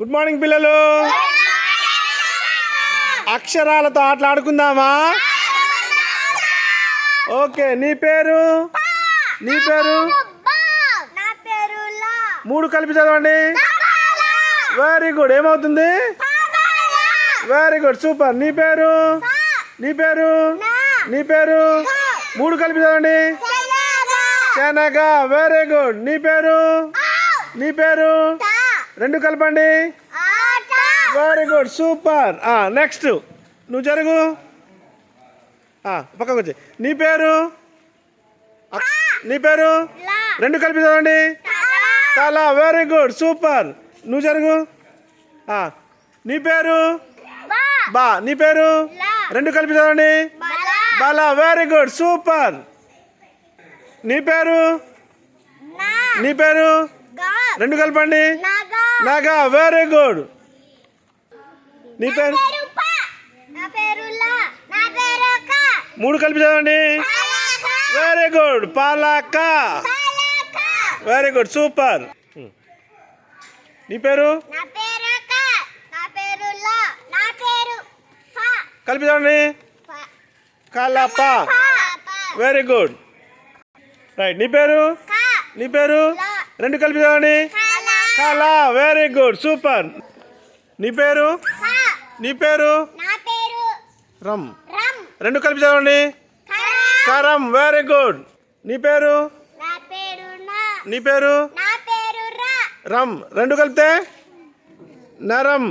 Good morning పిల్లలు. అక్షరాలతో ఆటలాడుకుందామా? Okay నీ పేరు? నీ పేరు? మూడు కలిపి చదవండి. వెరీ గుడ్ ఏమవుతుంది? వెరీ గుడ్ సూపర్ నీ పేరు? నీ పేరు? నీ పేరు? మూడు కలిపి చదవండి. శనగ. వెరీ గుడ్ నీ పేరు? నీ పేరు? రెండు కలపండి. వెరీ గుడ్ సూపర్ నెక్స్ట్ నువ్వు జరుగు. ఆ, పక్కకు వచ్చి. నీ పేరు? నీ పేరు? రెండు కలిపి చదవండి. చాలా వెరీ గుడ్ సూపర్ నువ్వు జరుగు. ఆ, నీ పేరు? బా. నీ పేరు? రెండు కలిపి చదవండి. బాలా. వెరీ గుడ్ సూపర్ నీ పేరు? నీ. పేరు? రెండు కలపండి. నాగా వెరీ గుడ్ నీ పేరు? మూడు కలిపి చదవండి. వెరీ గుడ్ పాలక వెరీ గుడ్ సూపర్ నీ పేరు? కలిపి చదవండి. కలప. వెరీ గుడ్ రైట్ నీ పేరు? నీ పేరు? రెండు కలిపి చదవండి. కళ వెరీ గుడ్ సూపర్ నీ పేరు? నీ పేరు? రమ్ రెండు కలిపి చదవండి. కరా. కరం వెరీ గుడ్ నీ పేరు? నా పేరు రమ్ రెండు కలిపితే? నరం.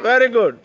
Very good